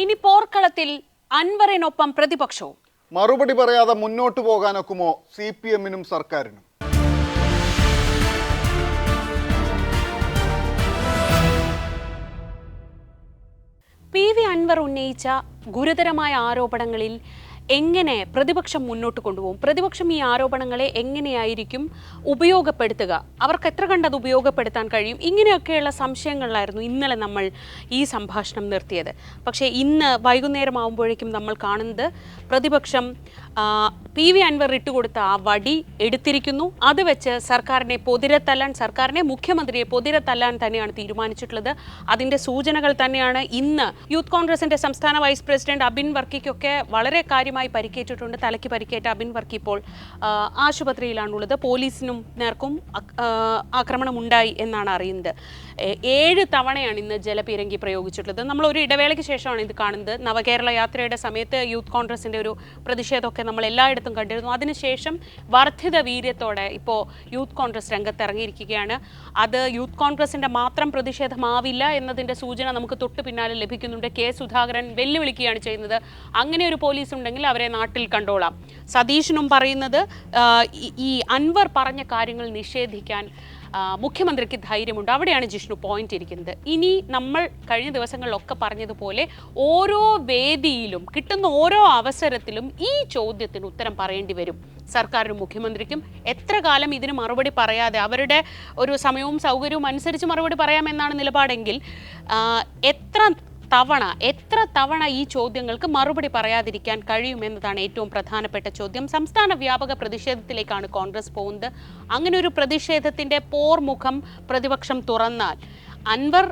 ഇനി പോർക്കളത്തിൽ അൻവറിനൊപ്പം പ്രതിപക്ഷവും. മറുപടി പറയാതെ മുന്നോട്ട് പോകാനൊക്കുമോ സി പി എമ്മിനും സർക്കാരിനും? പി വി അൻവർ ഉന്നയിച്ച ഗുരുതരമായ ആരോപണങ്ങളിൽ എങ്ങനെ പ്രതിപക്ഷം മുന്നോട്ട് കൊണ്ടുപോകും? പ്രതിപക്ഷം ഈ ആരോപണങ്ങളെ എങ്ങനെയായിരിക്കും ഉപയോഗപ്പെടുത്തുക? അവർക്ക് എത്ര കണ്ടത് ഉപയോഗപ്പെടുത്താൻ കഴിയും? ഇങ്ങനെയൊക്കെയുള്ള സംശയങ്ങളിലായിരുന്നു ഇന്നലെ നമ്മൾ ഈ സംഭാഷണം നിർത്തിയത്. പക്ഷേ ഇന്ന് വൈകുന്നേരം ആകുമ്പോഴേക്കും നമ്മൾ കാണുന്നത് പ്രതിപക്ഷം പി വി അൻവർ ഇട്ടുകൊടുത്ത ആ വടി എടുത്തിരിക്കുന്നു. അത് വെച്ച് സർക്കാരിനെ പൊതിരത്തല്ലാൻ സർക്കാരിനെ മുഖ്യമന്ത്രിയെ പൊതിരത്തല്ലാൻ തന്നെയാണ് തീരുമാനിച്ചിട്ടുള്ളത്. അതിന്റെ സൂചനകൾ തന്നെയാണ് ഇന്ന് യൂത്ത് കോൺഗ്രസിന്റെ സംസ്ഥാന വൈസ് പ്രസിഡന്റ് അബിൻ വർക്കിക്കൊക്കെ വളരെ കാര്യമായി പരിക്കേറ്റിട്ടുണ്ട്. തലയ്ക്ക് പരിക്കേറ്റ അബിൻ വർക്ക് ഇപ്പോൾ ആശുപത്രിയിലാണുള്ളത്. പോലീസിനും നേർക്കും ആക്രമണമുണ്ടായി എന്നാണ് അറിയുന്നത്. ഏഴ് തവണയാണ് ഇന്ന് ജലപീരങ്കി പ്രയോഗിച്ചിട്ടുള്ളത്. നമ്മൾ ഒരു ഇടവേളയ്ക്ക് ശേഷമാണ് ഇത് കാണുന്നത്. നവകേരള യാത്രയുടെ സമയത്ത് യൂത്ത് കോൺഗ്രസിന്റെ ഒരു പ്രതിഷേധമൊക്കെ നമ്മൾ എല്ലായിടത്തും കണ്ടിരുന്നു. അതിനുശേഷം വർദ്ധിത വീര്യത്തോടെ ഇപ്പോൾ യൂത്ത് കോൺഗ്രസ് രംഗത്ത് ഇറങ്ങിയിരിക്കുകയാണ് അത് യൂത്ത് കോൺഗ്രസിന്റെ മാത്രം പ്രതിഷേധമാവില്ല എന്നതിന്റെ സൂചന നമുക്ക് തൊട്ട് പിന്നാലെ ലഭിക്കുന്നുണ്ട്. കെ സുധാകരൻ വെല്ലുവിളിക്കുകയാണ് ചെയ്യുന്നത്. അങ്ങനെ ഒരു പോലീസ് ഉണ്ടെങ്കിൽ അവരെ നാട്ടിൽ കണ്ടോളാം. സതീഷിനും പറയുന്നത് ഈ- ഈ അൻവർ പറഞ്ഞ കാര്യങ്ങൾ നിഷേധിക്കാൻ മുഖ്യമന്ത്രിക്ക് ധൈര്യമുണ്ട്. അവിടെയാണ് ജിഷ്ണു പോയിന്റ് ഇരിക്കുന്നത്. ഇനി നമ്മൾ കഴിഞ്ഞ ദിവസങ്ങളിലൊക്കെ പറഞ്ഞതുപോലെ ഓരോ വേദിയിലും കിട്ടുന്ന ഓരോ അവസരത്തിലും ഈ ചോദ്യത്തിന് ഉത്തരം പറയേണ്ടി വരും. സർക്കാരിനും മുഖ്യമന്ത്രിക്കും എത്ര കാലം ഇതിന് മറുപടി പറയാതെ അവരുടെ ഒരു സമയവും സൗകര്യവും അനുസരിച്ച് മറുപടി പറയാമെന്നാണ് നിലപാടെങ്കിൽ എത്ര തവണ എത്ര തവണ ഈ ചോദ്യങ്ങൾക്ക് മറുപടി പറയാതിരിക്കാൻ കഴിയുമെന്നതാണ് ഏറ്റവും പ്രധാനപ്പെട്ട ചോദ്യം. സംസ്ഥാന വ്യാപക പ്രതിഷേധത്തിലേക്കാണ് കോൺഗ്രസ് പോകുന്നത്. അങ്ങനെ ഒരു പ്രതിഷേധത്തിന്റെ പോർമുഖം പ്രതിപക്ഷം തുറന്നാൽ അൻവർ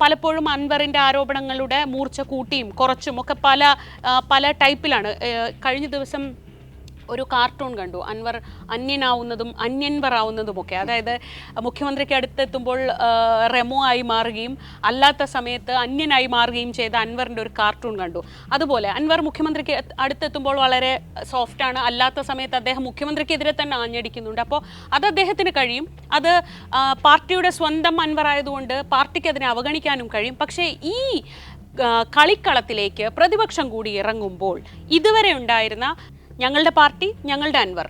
പലപ്പോഴും അൻവറിന്റെ ആരോപണങ്ങളുടെ മൂർച്ച കൂട്ടിയും കുറച്ചും ഒക്കെ പല പല ടൈപ്പിലാണ്. കഴിഞ്ഞ ദിവസം ഒരു കാർട്ടൂൺ കണ്ടു. അൻവർ അന്യനാവുന്നതും അന്യൻവർ ആവുന്നതുമൊക്കെ അതായത് മുഖ്യമന്ത്രിക്ക് അടുത്തെത്തുമ്പോൾ റെമോ ആയി മാറുകയും അല്ലാത്ത സമയത്ത് അന്യനായി മാറുകയും ചെയ്ത അൻവറിന്റെ ഒരു കാർട്ടൂൺ കണ്ടു. അതുപോലെ അൻവർ മുഖ്യമന്ത്രിക്ക് അടുത്തെത്തുമ്പോൾ വളരെ സോഫ്റ്റാണ് അല്ലാത്ത സമയത്ത് അദ്ദേഹം മുഖ്യമന്ത്രിക്കെതിരെ തന്നെ ആഞ്ഞടിക്കുന്നുണ്ട്. അപ്പോൾ അത് അദ്ദേഹത്തിന് കഴിയും. അത് പാർട്ടിയുടെ സ്വന്തം അൻവർ ആയതുകൊണ്ട് പാർട്ടിക്ക് അതിനെ അവഗണിക്കാനും കഴിയും. പക്ഷേ ഈ കളിക്കളത്തിലേക്ക് പ്രതിപക്ഷം കൂടി ഇറങ്ങുമ്പോൾ ഇതുവരെ ഉണ്ടായിരുന്ന ഞങ്ങളുടെ പാർട്ടി ഞങ്ങളുടെ അൻവർ.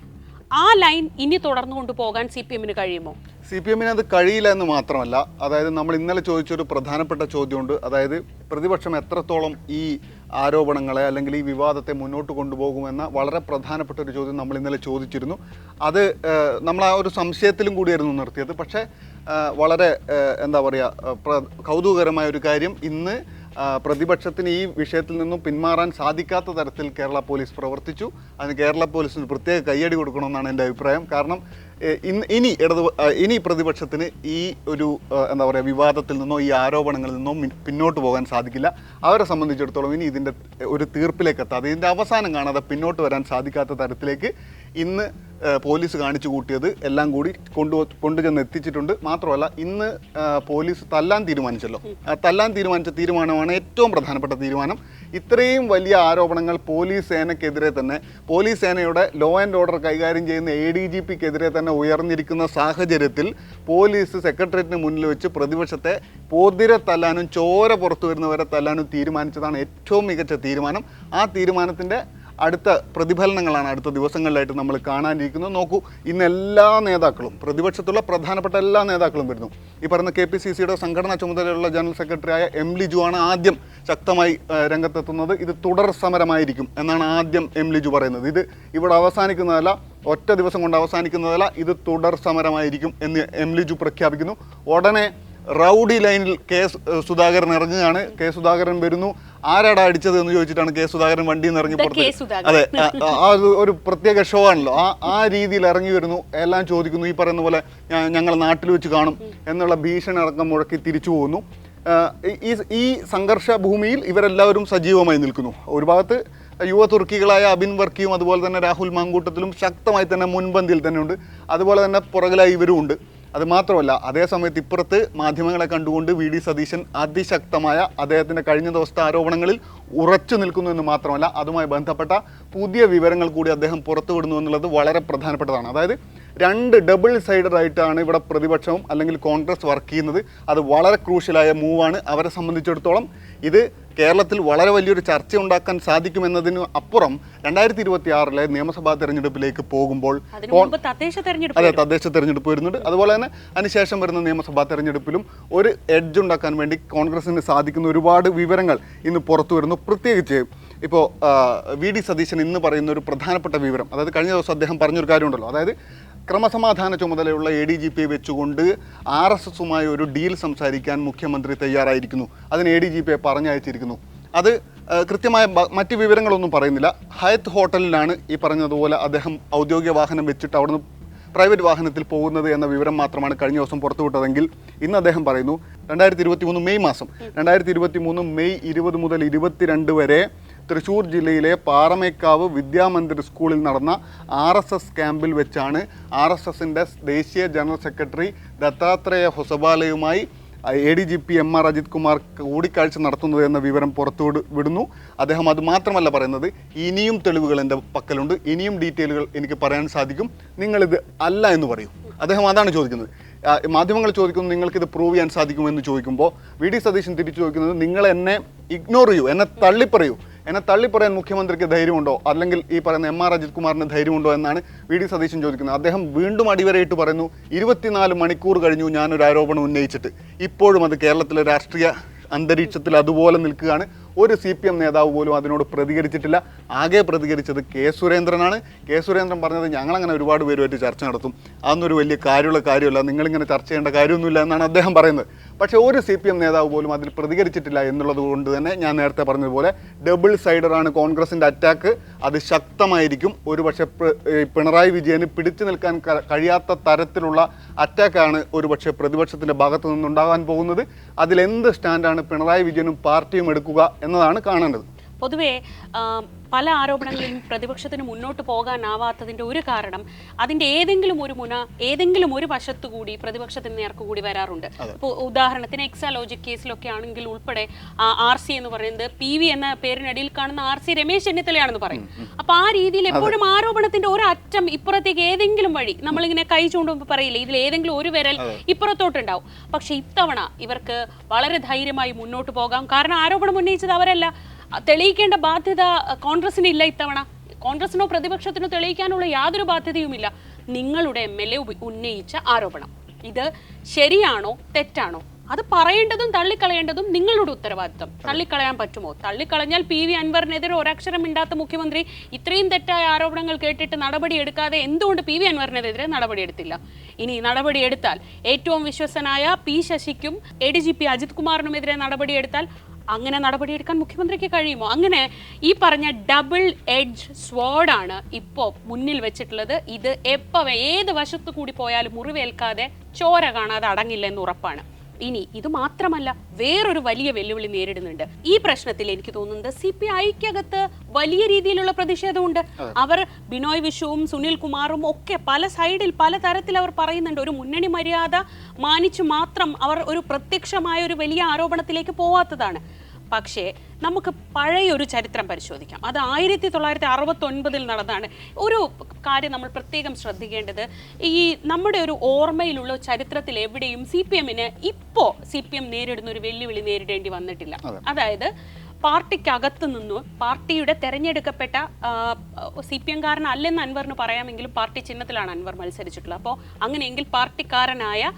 ആ ലൈൻ ഇനി തുടർന്നു കൊണ്ടുപോകാൻ സി പി എമ്മിന് കഴിയുമോ? സി പി എമ്മിന് അത് കഴിയില്ല എന്ന് മാത്രമല്ല. അതായത് നമ്മൾ ഇന്നലെ ചോദിച്ചൊരു പ്രധാനപ്പെട്ട ചോദ്യമുണ്ട്. അതായത് പ്രതിപക്ഷം എത്രത്തോളം ഈ ആരോപണങ്ങളെ അല്ലെങ്കിൽ ഈ വിവാദത്തെ മുന്നോട്ട് കൊണ്ടുപോകുമെന്ന വളരെ പ്രധാനപ്പെട്ട ഒരു ചോദ്യം നമ്മൾ ഇന്നലെ ചോദിച്ചിരുന്നു. അത് നമ്മൾ ആ ഒരു സംശയത്തിലും കൂടിയായിരുന്നു നിർത്തിയത്. പക്ഷേ വളരെ എന്താ പറയുക കൗതുകകരമായ ഒരു കാര്യം ഇന്ന് പ്രതിപക്ഷത്തിന് ഈ വിഷയത്തിൽ നിന്നും പിന്മാറാൻ സാധിക്കാത്ത തരത്തിൽ കേരള പോലീസ് പ്രവർത്തിച്ചു. അതിന് കേരള പോലീസിന് പ്രത്യേക കൈയടി കൊടുക്കണമെന്നാണ് എന്റെ അഭിപ്രായം. കാരണം ഇനി ഇടതു ഇനി പ്രതിപക്ഷത്തിന് ഈ ഒരു എന്താ പറയുക വിവാദത്തിൽ നിന്നോ ഈ ആരോപണങ്ങളിൽ നിന്നോ പിന്നോട്ട് പോകാൻ സാധിക്കില്ല. അവരെ സംബന്ധിച്ചിടത്തോളം ഇനി ഇതിന്റെ ഒരു തീർപ്പിലേക്ക് എത്താതെ ഇതിന്റെ അവസാനം കാണാതെ പിന്നോട്ട് വരാൻ സാധിക്കാത്ത തരത്തിലേക്ക് ഇന്ന് പോലീസ് കാണിച്ചു കൂട്ടിയത് എല്ലാം കൂടി കൊണ്ടു കൊണ്ടുചെന്ന് എത്തിച്ചിട്ടുണ്ട്. മാത്രമല്ല ഇന്ന് പോലീസ് തല്ലാൻ തീരുമാനിച്ചല്ലോ. തല്ലാൻ തീരുമാനിച്ച തീരുമാനമാണ് ഏറ്റവും പ്രധാനപ്പെട്ട തീരുമാനം. ഇത്രയും വലിയ ആരോപണങ്ങൾ പോലീസ് സേനയ്ക്കെതിരെ തന്നെ പോലീസ് സേനയുടെ ലോ ആൻഡ് ഓർഡർ കൈകാര്യം ചെയ്യുന്ന എ ഡി ജി പിക്കെതിരെ തന്നെ ഉയർന്നിരിക്കുന്ന സാഹചര്യത്തിൽ പോലീസ് സെക്രട്ടേറിയറ്റിന് മുന്നിൽ വെച്ച് പ്രതിപക്ഷത്തെ പോതിരെ തല്ലാനും ചോര പുറത്തു വരുന്നവരെ തല്ലാനും തീരുമാനിച്ചതാണ് ഏറ്റവും മികച്ച തീരുമാനം. ആ തീരുമാനത്തിന്റെ അടുത്ത പ്രതിഫലനങ്ങളാണ് അടുത്ത ദിവസങ്ങളിലായിട്ട് നമ്മൾ കാണാനിരിക്കുന്നത്. നോക്കൂ ഇന്ന് എല്ലാ നേതാക്കളും പ്രതിപക്ഷത്തുള്ള പ്രധാനപ്പെട്ട എല്ലാ നേതാക്കളും വരുന്നു. ഈ പറയുന്ന കെ പി സി സിയുടെ സംഘടനാ ചുമതലയുള്ള ജനറൽ സെക്രട്ടറിയായ എം ലിജു ആണ് ആദ്യം ശക്തമായി രംഗത്തെത്തുന്നത്. ഇത് തുടർ സമരമായിരിക്കും എന്നാണ് ആദ്യം എം ലിജു പറയുന്നത്. ഇത് ഇവിടെ അവസാനിക്കുന്നതല്ല ഒറ്റ ദിവസം കൊണ്ട് അവസാനിക്കുന്നതല്ല ഇത് തുടർ സമരമായിരിക്കും എന്ന് എം ലിജു പ്രഖ്യാപിക്കുന്നു. ഉടനെ റൗഡി ലൈനിൽ കെ സുധാകരൻ ഇറങ്ങുകയാണ്. കെ സുധാകരൻ വരുന്നു. ആരാടാ അടിച്ചത് എന്ന് ചോദിച്ചിട്ടാണ് കെ സുധാകരൻ വണ്ടിയിൽ നിന്ന് ഇറങ്ങി പുറത്ത്. അതെ ആ- ഒരു- പ്രത്യേക ഷോ ആണല്ലോ. ആ ആ രീതിയിൽ ഇറങ്ങി വരുന്നു. എല്ലാം ചോദിക്കുന്നു. ഈ പറയുന്ന പോലെ ഞങ്ങൾ നാട്ടിൽ വെച്ച് കാണും എന്നുള്ള ഭീഷണി അടക്കം മുഴക്കി തിരിച്ചു പോകുന്നു ഈ ഈ സംഘർഷ ഭൂമിയിൽ ഇവരെല്ലാവരും സജീവമായി നിൽക്കുന്നു. ഒരു ഭാഗത്ത് യുവ തുർക്കികളായ അബിൻ വർക്കിയും അതുപോലെ തന്നെ രാഹുൽ മാങ്കൂട്ടത്തിലും ശക്തമായി തന്നെ മുൻപന്തിയിൽ തന്നെയുണ്ട് അതുപോലെ തന്നെ പുറകിലായി ഇവരും ഉണ്ട്. അത് മാത്രമല്ല അതേ സമയത്ത് ഇപ്പുറത്ത് മാധ്യമങ്ങളെ കണ്ടുകൊണ്ട് വി ഡി സതീശൻ അതിശക്തമായ അദ്ദേഹത്തിന്റെ കഴിഞ്ഞ ദിവസത്തെ ആരോപണങ്ങളിൽ ഉറച്ചു നിൽക്കുന്നു എന്ന് മാത്രമല്ല അതുമായി ബന്ധപ്പെട്ട പുതിയ വിവരങ്ങൾ കൂടി അദ്ദേഹം പുറത്തുവിടുന്നു എന്നുള്ളത് വളരെ പ്രധാനപ്പെട്ടതാണ്. അതായത് രണ്ട് ഡബിൾ സൈഡഡ് ആയിട്ടാണ് ഇവിടെ പ്രതിപക്ഷവും അല്ലെങ്കിൽ കോൺഗ്രസ് വർക്ക് ചെയ്യുന്നത്. അത് വളരെ ക്രൂഷ്യലായ മൂവാണ് അവരെ സംബന്ധിച്ചിടത്തോളം ഇത് കേരളത്തിൽ വളരെ വലിയൊരു ചർച്ച ഉണ്ടാക്കാൻ സാധിക്കുമെന്നതിന് അപ്പുറം രണ്ടായിരത്തി ഇരുപത്തി ആറിലെ നിയമസഭാ തെരഞ്ഞെടുപ്പിലേക്ക് പോകുമ്പോൾ അതെ തദ്ദേശ തെരഞ്ഞെടുപ്പ് വരുന്നുണ്ട്. അതുപോലെ തന്നെ അതിനുശേഷം വരുന്ന നിയമസഭാ തെരഞ്ഞെടുപ്പിലും ഒരു എഡ്ജ് ഉണ്ടാക്കാൻ വേണ്ടി കോൺഗ്രസിന് സാധിക്കുന്ന ഒരുപാട് വിവരങ്ങൾ ഇന്ന് പുറത്തു വരുന്നു. പ്രത്യേകിച്ച് ഇപ്പോൾ വി ഡി സതീശൻ ഇന്ന് പറയുന്ന ഒരു പ്രധാനപ്പെട്ട വിവരം അതായത് കഴിഞ്ഞ ദിവസം അദ്ദേഹം പറഞ്ഞൊരു കാര്യമുണ്ടല്ലോ. അതായത് ക്രമസമാധാന ചുമതലയുള്ള എ ഡി ജി പിയെ വെച്ചുകൊണ്ട് ആർ എസ് എസുമായി ഒരു ഡീൽ സംസാരിക്കാൻ മുഖ്യമന്ത്രി തയ്യാറായിരിക്കുന്നു. അതിന് എ ഡി ജി പിയെ പറഞ്ഞയച്ചിരിക്കുന്നു. അത് കൃത്യമായ മറ്റ് വിവരങ്ങളൊന്നും പറയുന്നില്ല. ഹയത്ത് ഹോട്ടലിലാണ് ഈ പറഞ്ഞതുപോലെ അദ്ദേഹം ഔദ്യോഗിക വാഹനം വെച്ചിട്ട് അവിടുന്ന് പ്രൈവറ്റ് വാഹനത്തിൽ പോകുന്നത് എന്ന വിവരം മാത്രമാണ് കഴിഞ്ഞ ദിവസം പുറത്തുവിട്ടതെങ്കിൽ ഇന്ന് അദ്ദേഹം പറയുന്നു രണ്ടായിരത്തി ഇരുപത്തി മൂന്ന് മെയ് മാസം രണ്ടായിരത്തി ഇരുപത്തി മൂന്ന് മെയ് ഇരുപത് മുതൽ ഇരുപത്തിരണ്ട് വരെ തൃശ്ശൂർ ജില്ലയിലെ പാറമേക്കാവ് വിദ്യാമന്ദിർ സ്കൂളിൽ നടന്ന ആർ എസ് എസ് ക്യാമ്പിൽ വെച്ചാണ് ആർ എസ് എസിന്റെ ദേശീയ general secretary Dattatreya ഹൊസബാലയുമായി A D G P M R Ajith Kumar കൂടിക്കാഴ്ച നടത്തുന്നത് എന്ന വിവരം പുറത്തു വിട- വിടുന്നു. അദ്ദേഹം അത് മാത്രമല്ല പറയുന്നത് ഇനിയും തെളിവുകൾ എന്റെ പക്കലുണ്ട്. ഇനിയും ഡീറ്റെയിലുകൾ എനിക്ക് പറയാൻ സാധിക്കും. നിങ്ങളിത് അല്ല എന്ന് പറയും. അദ്ദേഹം അതാണ് ചോദിക്കുന്നത്. മാധ്യമങ്ങൾ ചോദിക്കുന്നു നിങ്ങൾക്കിത് പ്രൂവ് ചെയ്യാൻ സാധിക്കുമെന്ന് ചോദിക്കുമ്പോൾ വി. ഡി. സതീശൻ തിരിച്ചു ചോദിക്കുന്നത് നിങ്ങൾ എന്നെ ഇഗ്നോർ ചെയ്യൂ എന്നെ തള്ളിപ്പറയൂ. എന്നെ തള്ളിപ്പറയാൻ മുഖ്യമന്ത്രിക്ക് ധൈര്യമുണ്ടോ? അല്ലെങ്കിൽ ഈ പറയുന്ന എം ആർ അജിത് കുമാറിന് ധൈര്യമുണ്ടോ എന്നാണ് വി ഡി സതീശൻ ചോദിക്കുന്നത്. അദ്ദേഹം വീണ്ടും അടിവരയിട്ട് പറയുന്നു ഇരുപത്തിനാല് മണിക്കൂർ കഴിഞ്ഞു ഞാനൊരു ആരോപണം ഉന്നയിച്ചിട്ട്. ഇപ്പോഴും അത് കേരളത്തിലെ രാഷ്ട്രീയ അന്തരീക്ഷത്തിൽ അതുപോലെ നിൽക്കുകയാണ്. ഒരു സി പി എം നേതാവ് പോലും അതിനോട് പ്രതികരിച്ചിട്ടില്ല. ആകെ പ്രതികരിച്ചത് കെ സുരേന്ദ്രനാണ്. കെ സുരേന്ദ്രൻ പറഞ്ഞത് ഞങ്ങളങ്ങനെ ഒരുപാട് പേരുമായിട്ട് ചർച്ച നടത്തും. അതൊന്നും ഒരു വലിയ കാര്യമുള്ള കാര്യമല്ല. നിങ്ങളിങ്ങനെ ചർച്ച ചെയ്യേണ്ട കാര്യമൊന്നുമില്ല എന്നാണ് അദ്ദേഹം പറയുന്നത്. പക്ഷേ ഒരു സി പി എം നേതാവ് പോലും അതിൽ പ്രതികരിച്ചിട്ടില്ല എന്നുള്ളത് കൊണ്ട് തന്നെ ഞാൻ നേരത്തെ പറഞ്ഞതുപോലെ ഡബിൾ സൈഡറാണ് കോൺഗ്രസിന്റെ അറ്റാക്ക് അത് ശക്തമായിരിക്കും. ഒരു പക്ഷേ പിണറായി വിജയന് പിടിച്ചു നിൽക്കാൻ കഴിയാത്ത തരത്തിലുള്ള അറ്റാക്കാണ് ഒരു പക്ഷേ പ്രതിപക്ഷത്തിന്റെ ഭാഗത്തു നിന്നുണ്ടാകാൻ പോകുന്നത്. അതിലെന്ത് സ്റ്റാൻഡാണ് പിണറായി വിജയനും പാർട്ടിയും എടുക്കുക എന്നതാണ് കാണേണ്ടത്. പൊതുവേ പല ആരോപണങ്ങളിലും പ്രതിപക്ഷത്തിന് മുന്നോട്ട് പോകാനാവാത്തതിന്റെ ഒരു കാരണം അതിന്റെ ഏതെങ്കിലും ഒരു മുന ഏതെങ്കിലും ഒരു വശത്തു കൂടി പ്രതിപക്ഷത്തിന് നേർക്ക് കൂടി വരാറുണ്ട്. ഇപ്പോൾ ഉദാഹരണത്തിന് എക്സാലോജിക് കേസിലൊക്കെ ആണെങ്കിൽ ഉൾപ്പെടെ ആർ സി എന്ന് പറയുന്നത് പി വി എന്ന പേരിനടിയിൽ കാണുന്ന ആർ സി രമേശ് ചെന്നിത്തലയാണെന്ന് പറയും. അപ്പൊ ആ രീതിയിൽ എപ്പോഴും ആരോപണത്തിന്റെ ഒരു അറ്റം ഇപ്പുറത്തേക്ക് ഏതെങ്കിലും വഴി നമ്മളിങ്ങനെ കൈ ചൂണ്ടുമ്പോൾ പറയില്ലേ ഇതിൽ ഏതെങ്കിലും ഒരു വിരൽ ഇപ്പുറത്തോട്ടുണ്ടാവും. പക്ഷെ ഇത്തവണ ഇവർക്ക് വളരെ ധൈര്യമായി മുന്നോട്ട് പോകാം. കാരണം ആരോപണം ഉന്നയിച്ചത് അവരല്ല. തെളിയിക്കേണ്ട ബാധ്യത കോൺഗ്രസിന് ഇല്ല ഇത്തവണ. കോൺഗ്രസിനോ പ്രതിപക്ഷത്തിനോ തെളിയിക്കാനുള്ള യാതൊരു ബാധ്യതയുമില്ല. നിങ്ങളുടെ എം എൽ എ ഉന്നയിച്ച ആരോപണം. ഇത് ശരിയാണോ തെറ്റാണോ? അത് പറയേണ്ടതും തള്ളിക്കളയേണ്ടതും നിങ്ങളുടെ ഉത്തരവാദിത്തം. തള്ളിക്കളയാൻ പറ്റുമോ? തള്ളിക്കളഞ്ഞാൽ പി വി അൻവറിനെതിരെ ഒരക്ഷരം മിണ്ടാത്ത മുഖ്യമന്ത്രി ഇത്രയും തെറ്റായ ആരോപണങ്ങൾ കേട്ടിട്ട് നടപടി എടുക്കാതെ എന്തുകൊണ്ട് പി വി അൻവറിനെതിരെ നടപടി എടുത്തില്ല? ഇനി നടപടി എടുത്താൽ ഏറ്റവും വിശ്വസനായ P ശശിക്കും A D G P Ajith കുമാറിനുമെതിരെ നടപടി എടുത്താൽ അങ്ങനെ നടപടിയെടുക്കാൻ മുഖ്യമന്ത്രിക്ക് കഴിയുമോ? അങ്ങനെ ഈ പറഞ്ഞ ഡബിൾ എഡ്ജ് സ്വാഡാണ് ഇപ്പോൾ മുന്നിൽ വെച്ചിട്ടുള്ളത്. ഇത് എപ്പോൾ ഏത് വശത്തു കൂടി പോയാലും മുറിവേൽക്കാതെ ചോര കാണാതെ അടങ്ങില്ല എന്ന് ഉറപ്പാണ്. ഇനി ഇത് മാത്രമല്ല വേറൊരു വലിയ വെല്ലുവിളി നേരിടുന്നുണ്ട്. ഈ പ്രശ്നത്തിൽ എനിക്ക് തോന്നുന്നത് സി പി ഐക്കകത്ത് വലിയ രീതിയിലുള്ള പ്രതിഷേധമുണ്ട്. അവർ ബിനോയ് വിഷുവും സുനിൽ കുമാറും ഒക്കെ പല സൈഡിൽ പല തരത്തിൽ അവർ പറയുന്നുണ്ട്. ഒരു മുന്നണി മര്യാദ മാനിച്ചു മാത്രം അവർ ഒരു പ്രത്യക്ഷമായ ഒരു വലിയ ആരോപണത്തിലേക്ക് പോവാത്തതാണ്. പക്ഷേ നമുക്ക് പഴയ ഒരു ചരിത്രം പരിശോധിക്കാം. അത് ആയിരത്തി തൊള്ളായിരത്തി അറുപത്തി ഒൻപതിൽ നടന്നതാണ് ഒരു കാര്യം നമ്മൾ പ്രത്യേകം ശ്രദ്ധിക്കേണ്ടത് ഈ നമ്മുടെ ഒരു ഓർമ്മയിലുള്ള ചരിത്രത്തിൽ എവിടെയും സി പി എമ്മിന് ഇപ്പോൾ സി പി എം നേരിടുന്ന ഒരു വെല്ലുവിളി നേരിടേണ്ടി വന്നിട്ടില്ല. അതായത് പാർട്ടിക്കകത്ത് നിന്നും പാർട്ടിയുടെ തെരഞ്ഞെടുക്കപ്പെട്ട സി പി എംകാരനല്ലെന്ന് അൻവറിന് പറയാമെങ്കിലും പാർട്ടി ചിഹ്നത്തിലാണ് അൻവർ മത്സരിച്ചിട്ടുള്ളത്. അപ്പോൾ അങ്ങനെയെങ്കിൽ പാർട്ടിക്കാരനായ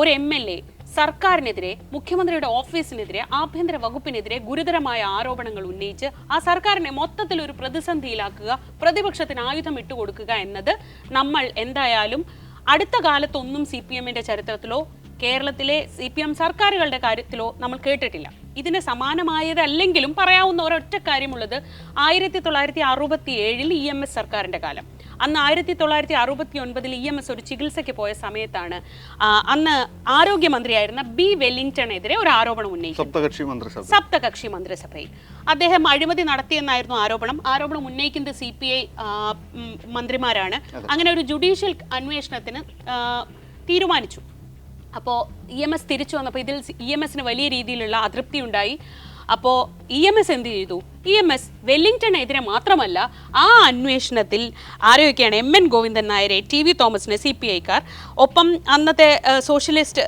ഒരു എം എൽ എ സർക്കാരിനെതിരെ മുഖ്യമന്ത്രിയുടെ ഓഫീസിനെതിരെ ആഭ്യന്തര വകുപ്പിനെതിരെ ഗുരുതരമായ ആരോപണങ്ങൾ ഉന്നയിച്ച് ആ സർക്കാരിനെ മൊത്തത്തിൽ ഒരു പ്രതിസന്ധിയിലാക്കുക പ്രതിപക്ഷത്തിന് ആയുധം ഇട്ടുകൊടുക്കുക എന്നത് നമ്മൾ എന്തായാലും അടുത്ത കാലത്തൊന്നും സി പി എമ്മിന്റെ ചരിത്രത്തിലോ കേരളത്തിലെ സി പി എം സർക്കാരുകളുടെ കാര്യത്തിലോ നമ്മൾ കേട്ടിട്ടില്ല. ഇതിന് സമാനമായതല്ലെങ്കിലും പറയാവുന്ന ഒരൊറ്റ കാര്യമുള്ളത് ആയിരത്തി തൊള്ളായിരത്തി അറുപത്തി ഏഴിൽ ഇ എം എസ് സർക്കാരിന്റെ കാലം. അന്ന് ആയിരത്തി തൊള്ളായിരത്തി അറുപത്തി ഒൻപതിൽ ഇ എം എസ് ഒരു ചികിത്സയ്ക്ക് പോയ സമയത്താണ് അന്ന് ആരോഗ്യമന്ത്രിയായിരുന്ന ബി വെല്ലിംഗ്ടണെതിരെ ഒരു ആരോപണം ഉന്നയിച്ചു. സപ്തകക്ഷി മന്ത്രിസഭയിൽ. അദ്ദേഹം അഴിമതി നടത്തിയെന്നായിരുന്നു ആരോപണം. ആരോപണം ഉന്നയിക്കുന്നത് സി പി ഐ മന്ത്രിമാരാണ്. അങ്ങനെ ഒരു ജുഡീഷ്യൽ അന്വേഷണത്തിന് തീരുമാനിച്ചു. അപ്പോൾ ഇ എം എസ് തിരിച്ചു വന്നപ്പോൾ ഇതിൽ ഇ എം എസിന് വലിയ രീതിയിലുള്ള അതൃപ്തി ഉണ്ടായി അപ്പോൾ ഇ എം എസ് എന്ത് ചെയ്തു? ഇ എം എസ് വെല്ലിംഗ്ടണെതിരെ മാത്രമല്ല ആ അന്വേഷണത്തിൽ ആരെയൊക്കെയാണ് എം എൻ ഗോവിന്ദൻ നായരെ ടി വി തോമസിനെ സി പി ഐക്കാർ ഒപ്പം അന്നത്തെ സോഷ്യലിസ്റ്റ്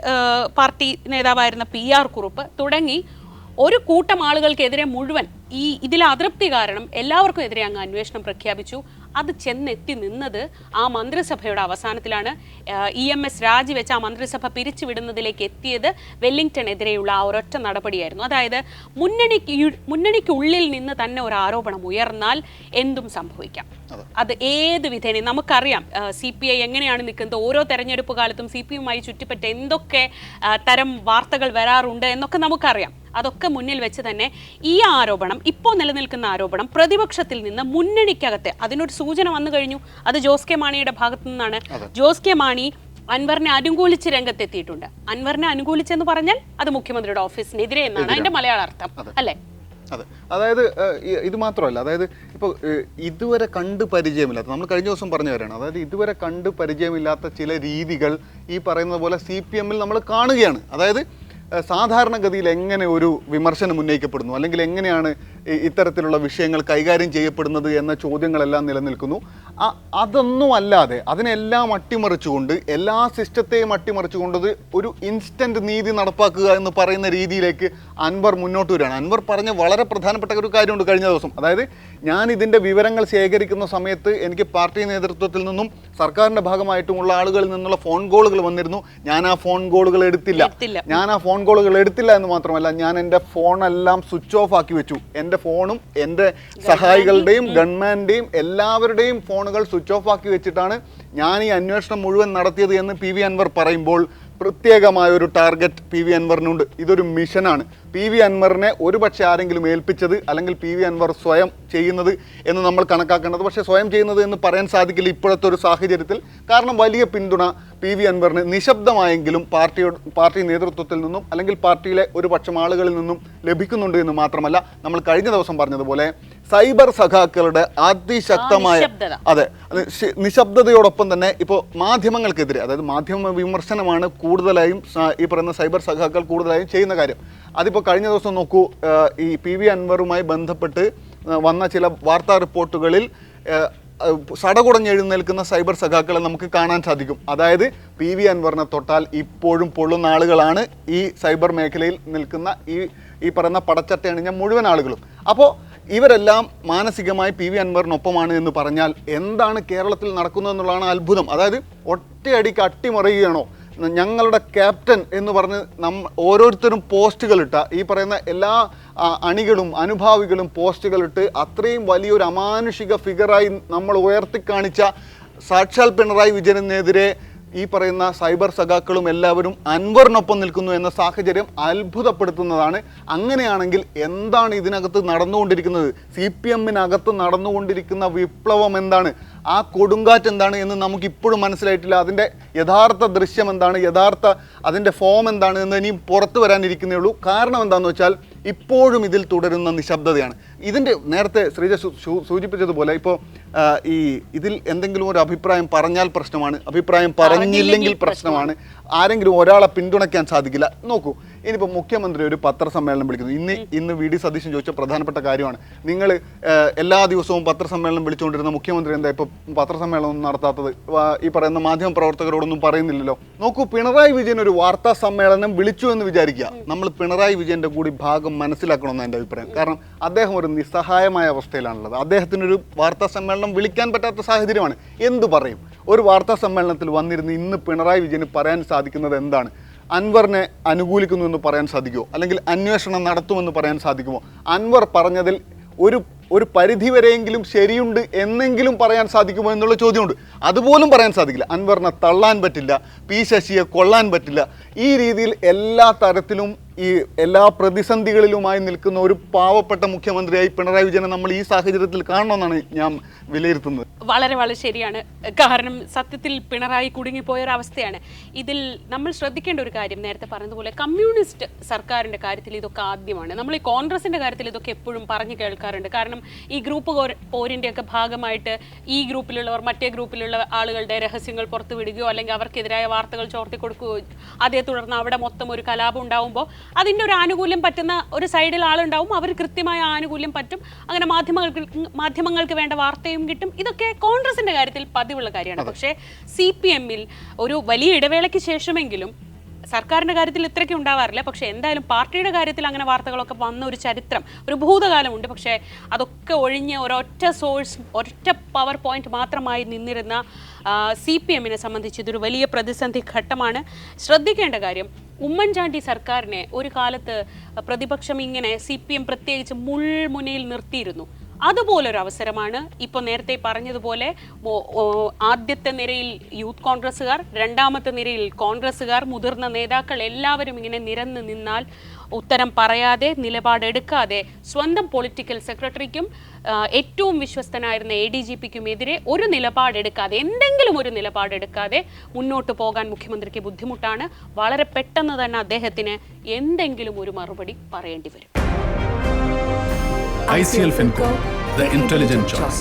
പാർട്ടി നേതാവായിരുന്ന പി ആർ കുറുപ്പ് തുടങ്ങി ഒരു കൂട്ടം ആളുകൾക്കെതിരെ മുഴുവൻ ഈ ഇതിലെ അതൃപ്തി കാരണം എല്ലാവർക്കും എതിരെ അങ്ങ് അന്വേഷണം പ്രഖ്യാപിച്ചു. അത് ചെന്നെത്തി നിന്നത് ആ മന്ത്രിസഭയുടെ അവസാനത്തിലാണ്. ഇ എം എസ് രാജിവെച്ച് ആ മന്ത്രിസഭ പിരിച്ചുവിടുന്നതിലേക്ക് എത്തിയത് വെല്ലിംഗ്ടണെതിരെയുള്ള ആ ഒരൊറ്റ നടപടിയായിരുന്നു. അതായത് മുന്നണിക്ക് മുന്നണിക്കുള്ളിൽ നിന്ന് തന്നെ ഒരു ആരോപണം ഉയർന്നാൽ എന്തും സംഭവിക്കാം. അത് ഏത് വിധേന നമുക്കറിയാം. സി പി ഐ എങ്ങനെയാണ് നിൽക്കുന്നത്? ഓരോ തെരഞ്ഞെടുപ്പ് കാലത്തും സി പി യുമായി ചുറ്റിപ്പറ്റ എന്തൊക്കെ തരം വാർത്തകൾ വരാറുണ്ട് എന്നൊക്കെ നമുക്കറിയാം. അതൊക്കെ മുന്നിൽ വെച്ച് തന്നെ ഈ ആരോപണം ഇപ്പോൾ നിലനിൽക്കുന്ന ആരോപണം പ്രതിപക്ഷത്തിൽ നിന്ന് മുന്നണിക്കകത്തെ അതിനൊരു സൂചന വന്നു കഴിഞ്ഞു. അത് ജോസ് കെ മാണിയുടെ ഭാഗത്തു നിന്നാണ്. ജോസ് കെ മാണി അൻവറിനെ അനുകൂലിച്ച് രംഗത്തെത്തിയിട്ടുണ്ട്. അൻവറിനെ അനുകൂലിച്ചെന്ന് പറഞ്ഞാൽ അത് മുഖ്യമന്ത്രിയുടെ ഓഫീസിനെതിരെ എന്നാണ് അതിന്റെ മലയാള അർത്ഥം. അല്ലേ? അതെ. അതായത് ഇത് മാത്രമല്ല അതായത് ഇപ്പോൾ ഇതുവരെ കണ്ട് പരിചയമില്ലാത്ത നമ്മൾ കഴിഞ്ഞ ദിവസം പറഞ്ഞു വരാണ് അതായത് ഇതുവരെ കണ്ട് പരിചയമില്ലാത്ത ചില രീതികൾ ഈ പറയുന്നത് പോലെ സി പി എമ്മിൽ നമ്മൾ കാണുകയാണ്. അതായത് സാധാരണഗതിയിൽ എങ്ങനെ ഒരു വിമർശനം ഉന്നയിക്കപ്പെടുന്നു? അല്ലെങ്കിൽ എങ്ങനെയാണ് ഇത്തരത്തിലുള്ള വിഷയങ്ങൾ കൈകാര്യം ചെയ്യപ്പെടുന്നത് എന്ന ചോദ്യങ്ങളെല്ലാം നിലനിൽക്കുന്നു. അതൊന്നും അല്ലാതെ അതിനെല്ലാം അട്ടിമറിച്ചുകൊണ്ട് എല്ലാ സിസ്റ്റത്തെയും അട്ടിമറിച്ചുകൊണ്ട് ഒരു ഇൻസ്റ്റന്റ് നീതി നടപ്പാക്കുക എന്ന് പറയുന്ന രീതിയിലേക്ക് അൻവർ മുന്നോട്ട് വരികയാണ്. അൻവർ പറഞ്ഞ വളരെ പ്രധാനപ്പെട്ട ഒരു കാര്യമുണ്ട് കഴിഞ്ഞ ദിവസം. അതായത് ഞാൻ ഇതിന്റെ വിവരങ്ങൾ ശേഖരിക്കുന്ന സമയത്ത് എനിക്ക് പാർട്ടി നേതൃത്വത്തിൽ നിന്നും സർക്കാരിന്റെ ഭാഗമായിട്ടുമുള്ള ആളുകളിൽ നിന്നുള്ള ഫോൺ കോളുകൾ വന്നിരുന്നു. ഞാൻ ആ ഫോൺ കോളുകൾ എടുത്തില്ല. ഞാൻ ആ ഫോൺ കോളുകൾ എടുത്തില്ല എന്ന് മാത്രമല്ല ഞാൻ എന്റെ ഫോണെല്ലാം സ്വിച്ച് ഓഫ് ആക്കി വെച്ചു. എന്റെ ഫോണും എന്റെ സഹായികളുടെയും ഗവൺമെന്റിന്റെയും എല്ലാവരുടെയും ഫോണുകൾ സ്വിച്ച് ഓഫ് ആക്കി വെച്ചിട്ടാണ് ഞാൻ ഈ അന്വേഷണം മുഴുവൻ നടത്തിയത് എന്ന് പി വി അൻവർ പറയുമ്പോൾ പ്രത്യേകമായ ഒരു ടാർഗറ്റ് പി വി അൻവറിനുണ്ട്. ഇതൊരു മിഷനാണ്. പി വി അൻവറിനെ ഒരുപക്ഷെ ആരെങ്കിലും ഏൽപ്പിച്ചത് അല്ലെങ്കിൽ പി വി അൻവർ സ്വയം ചെയ്യുന്നത് എന്ന് നമ്മൾ കണക്കാക്കേണ്ടത് പക്ഷേ സ്വയം ചെയ്യുന്നത് എന്ന് പറയാൻ സാധിക്കില്ല ഇപ്പോഴത്തെ ഒരു സാഹചര്യത്തിൽ. കാരണം വലിയ പിന്തുണ പി വി അൻവറിന് നിശബ്ദമായെങ്കിലും പാർട്ടിയോട് പാർട്ടി നേതൃത്വത്തിൽ നിന്നും അല്ലെങ്കിൽ പാർട്ടിയിലെ ഒരു പക്ഷം ആളുകളിൽ നിന്നും ലഭിക്കുന്നുണ്ട് എന്ന് മാത്രമല്ല നമ്മൾ കഴിഞ്ഞ ദിവസം പറഞ്ഞതുപോലെ സൈബർ സഖാക്കളുടെ അതിശക്തമായ അതെ നിശബ്ദതയോടൊപ്പം തന്നെ ഇപ്പോൾ മാധ്യമങ്ങൾക്കെതിരെ അതായത് മാധ്യമ വിമർശനമാണ് കൂടുതലായും ഈ പറയുന്ന സൈബർ സഖാക്കൾ കൂടുതലായും ചെയ്യുന്ന കാര്യം. അതിപ്പോൾ കഴിഞ്ഞ ദിവസം നോക്കൂ ഈ പി വി അൻവറുമായി ബന്ധപ്പെട്ട് വന്ന ചില വാർത്താ റിപ്പോർട്ടുകളിൽ സടകുടഞ്ഞെഴുന്നേൽക്കുന്ന സൈബർ സഖാക്കളെ നമുക്ക് കാണാൻ സാധിക്കും. അതായത് പി വി അൻവറിനെ തൊട്ടാൽ ഇപ്പോഴും പൊള്ളുന്ന ആളുകളാണ് ഈ സൈബർ മേഖലയിൽ നിൽക്കുന്ന ഈ ഈ പറയുന്ന പടച്ചട്ടയണിഞ്ഞ മുഴുവൻ ആളുകളും. അപ്പോൾ ഇവരെല്ലാം മാനസികമായി പി വി അൻവറിനൊപ്പമാണ് എന്ന് പറഞ്ഞാൽ എന്താണ് കേരളത്തിൽ നടക്കുന്നതെന്നുള്ളതാണ് അത്ഭുതം. അതായത് ഒറ്റയടിക്ക് അട്ടിമറിയുകയാണോ? ഞങ്ങളുടെ ക്യാപ്റ്റൻ എന്ന് പറഞ്ഞ് നമ്മ ഓരോരുത്തരും പോസ്റ്റുകളിട്ട ഈ പറയുന്ന എല്ലാ അണികളും അനുഭാവികളും പോസ്റ്റുകളിട്ട് അത്രയും വലിയൊരു അമാനുഷിക ഫിഗറായി നമ്മൾ ഉയർത്തിക്കാണിച്ച സാക്ഷാൽ പിണറായി വിജയനെതിരെ ഈ പറയുന്ന സൈബർ സഖാക്കളും എല്ലാവരും അൻവറിനൊപ്പം നിൽക്കുന്നു എന്ന സാഹചര്യം അത്ഭുതപ്പെടുത്തുന്നതാണ്. അങ്ങനെയാണെങ്കിൽ എന്താണ് ഇതിനകത്ത് നടന്നുകൊണ്ടിരിക്കുന്നത്? സി പി എമ്മിനകത്ത് നടന്നുകൊണ്ടിരിക്കുന്ന വിപ്ലവം എന്താണ്? ആ കൊടുങ്കാറ്റ് എന്താണ് എന്ന് നമുക്ക് ഇപ്പോഴും മനസ്സിലായിട്ടില്ല. അതിന്റെ യഥാർത്ഥ ദൃശ്യം എന്താണ് യഥാർത്ഥ അതിന്റെ ഫോം എന്താണ് എന്ന് ഇനിയും പുറത്തു വരാനിരിക്കുന്നേ ഉള്ളൂ. കാരണം എന്താണെന്ന് വെച്ചാൽ ഇപ്പോഴും ഇതിൽ തുടരുന്ന നിശബ്ദതയാണ്. ഇതിന്റെ നേരത്തെ ശ്രീജ സൂചിപ്പിച്ചതുപോലെ ഇപ്പോൾ ഈ ഇതിൽ എന്തെങ്കിലും ഒരു അഭിപ്രായം പറഞ്ഞാൽ പ്രശ്നമാണ്. അഭിപ്രായം പറഞ്ഞില്ലെങ്കിൽ പ്രശ്നമാണ്. ആരെങ്കിലും ഒരാളെ പിന്തുണയ്ക്കാൻ സാധിക്കില്ല. നോക്കൂ ഇനിയിപ്പോൾ മുഖ്യമന്ത്രി ഒരു പത്രസമ്മേളനം വിളിക്കുന്നു. ഇന്ന് ഇന്ന് വി ഡി സതീശൻ ചോദിച്ച പ്രധാനപ്പെട്ട കാര്യമാണ്. നിങ്ങൾ എല്ലാ ദിവസവും പത്രസമ്മേളനം വിളിച്ചുകൊണ്ടിരുന്ന മുഖ്യമന്ത്രി എന്താ ഇപ്പോൾ പത്രസമ്മേളനം നടത്താത്തത്? ഈ പറയുന്ന മാധ്യമ പ്രവർത്തകരോടൊന്നും പറയുന്നില്ലല്ലോ. നോക്കൂ പിണറായി വിജയൻ ഒരു വാർത്താ സമ്മേളനം വിളിച്ചു എന്ന് വിചാരിക്കുക. നമ്മൾ പിണറായി വിജയന്റെ കൂടി ഭാഗം മനസ്സിലാക്കണമെന്ന് എന്റെ അഭിപ്രായം. കാരണം അദ്ദേഹം ഒരു നിസ്സഹായമായ അവസ്ഥയിലാണുള്ളത്. അദ്ദേഹത്തിനൊരു വാർത്താ സമ്മേളനം വിളിക്കാൻ പറ്റാത്ത സാഹചര്യമാണ്. എന്തു പറയും? ഒരു വാർത്താ സമ്മേളനത്തിൽ വന്നിരുന്ന് ഇന്ന് പിണറായി വിജയന് പറയാൻ സാധിക്കുന്നത് എന്താണ്? അൻവറിനെ അനുകൂലിക്കുന്നു എന്ന് പറയാൻ സാധിക്കുമോ? അല്ലെങ്കിൽ അന്വേഷണം നടത്തുമെന്ന് പറയാൻ സാധിക്കുമോ? അൻവർ പറഞ്ഞതിൽ ഒരു ഒരു പരിധിവരെയെങ്കിലും ശരിയുണ്ട് എന്നെങ്കിലും പറയാൻ സാധിക്കുമോ എന്നുള്ള ചോദ്യമുണ്ട്. അതുപോലും പറയാൻ സാധിക്കില്ല. അൻവറിനെ തള്ളാൻ പറ്റില്ല പി ശശിയെ കൊള്ളാൻ പറ്റില്ല. ഈ രീതിയിൽ എല്ലാ തരത്തിലും ഈ എല്ലാ പ്രതിസന്ധികളിലുമായി നിൽക്കുന്ന ഒരു പാവപ്പെട്ട മുഖ്യമന്ത്രിയായി പിണറായി വിജയനെ നമ്മൾ ഈ സാഹചര്യത്തിൽ കാണണമെന്നാണ് ഞാൻ വിലയിരുത്തുന്നത്. വളരെ വളരെ ശരിയാണ്. കാരണം സത്യത്തിൽ പിണറായി കുടുങ്ങിപ്പോയ ഒരു അവസ്ഥയാണ്. ഇതിൽ നമ്മൾ ശ്രദ്ധിക്കേണ്ട ഒരു കാര്യം നേരത്തെ പറഞ്ഞതുപോലെ കമ്മ്യൂണിസ്റ്റ് സർക്കാരിന്റെ കാര്യത്തിൽ ഇതൊക്കെ ആദ്യമാണ്. നമ്മൾ ഈ കോൺഗ്രസിന്റെ കാര്യത്തിൽ ഇതൊക്കെ എപ്പോഴും പറഞ്ഞു കേൾക്കാറുണ്ട്. കാരണം ഈ ഗ്രൂപ്പ് പോരിന്റെ ഒക്കെ ഭാഗമായിട്ട് ഈ ഗ്രൂപ്പിലുള്ളവർ മറ്റേ ഗ്രൂപ്പിലുള്ള ആളുകളുടെ രഹസ്യങ്ങൾ പുറത്തുവിടുകയോ അല്ലെങ്കിൽ അവർക്കെതിരായ വാർത്തകൾ ചോർത്തി കൊടുക്കുകയോ അതേ തുടർന്ന് അവിടെ മൊത്തം ഒരു കലാപം ഉണ്ടാവുമ്പോൾ അതിന്റെ ഒരു ആനുകൂല്യം പറ്റുന്ന ഒരു സൈഡിൽ ആളുണ്ടാവും. അവർ കൃത്യമായ ആനുകൂല്യം പറ്റും. അങ്ങനെ മാധ്യമങ്ങൾക്ക് മാധ്യമങ്ങൾക്ക് വേണ്ട വാർത്തയും കിട്ടും. ഇതൊക്കെ കോൺഗ്രസിന്റെ കാര്യത്തിൽ പതിവുള്ള കാര്യമാണ്. പക്ഷേ സി പി എമ്മിൽ ഒരു വലിയ ഇടവേളയ്ക്ക് ശേഷമെങ്കിലും സർക്കാരിന്റെ കാര്യത്തിൽ ഇത്രയ്ക്ക് ഉണ്ടാവാറില്ല. പക്ഷേ എന്തായാലും പാർട്ടിയുടെ കാര്യത്തിൽ അങ്ങനെ വാർത്തകളൊക്കെ വന്ന ഒരു ചരിത്രം ഒരു ഭൂതകാലമുണ്ട്. പക്ഷേ അതൊക്കെ ഒഴിഞ്ഞ് ഒരൊറ്റ സോഴ്സ് ഒരൊറ്റ പവർ പോയിന്റ് മാത്രമായി നിന്നിരുന്ന സി പി എമ്മിനെ സംബന്ധിച്ച് ഇതൊരു വലിയ പ്രതിസന്ധി ഘട്ടമാണ്. ശ്രദ്ധിക്കേണ്ട കാര്യം ഉമ്മൻചാണ്ടി സർക്കാരിനെ ഒരു കാലത്ത് പ്രതിപക്ഷം ഇങ്ങനെ സി പി എം പ്രത്യേകിച്ച് മുൾമുനയിൽ നിർത്തിയിരുന്നു. അതുപോലൊരു അവസരമാണ് ഇപ്പോൾ നേരത്തെ പറഞ്ഞതുപോലെ ആദ്യത്തെ നിരയിൽ യൂത്ത് കോൺഗ്രസ്സുകാർ രണ്ടാമത്തെ നിരയിൽ കോൺഗ്രസ്സുകാർ മുതിർന്ന നേതാക്കൾ എല്ലാവരും ഇങ്ങനെ നിരന്ന് നിന്നാൽ ഉത്തരം പറയാതെ നിലപാടെടുക്കാതെ സ്വന്തം പൊളിറ്റിക്കൽ സെക്രട്ടറിക്കും ഏറ്റവും വിശ്വസ്തനായിരുന്ന എ ഡി ജി പിക്കുമെതിരെ ഒരു നിലപാടെടുക്കാതെ എന്തെങ്കിലും ഒരു നിലപാടെടുക്കാതെ മുന്നോട്ട് പോകാൻ മുഖ്യമന്ത്രിക്ക് ബുദ്ധിമുട്ടാണ് വളരെ പെട്ടെന്ന് തന്നെ അദ്ദേഹത്തിന് എന്തെങ്കിലും ഒരു മറുപടി പറയേണ്ടി വരും ICL FinCo, the intelligent choice.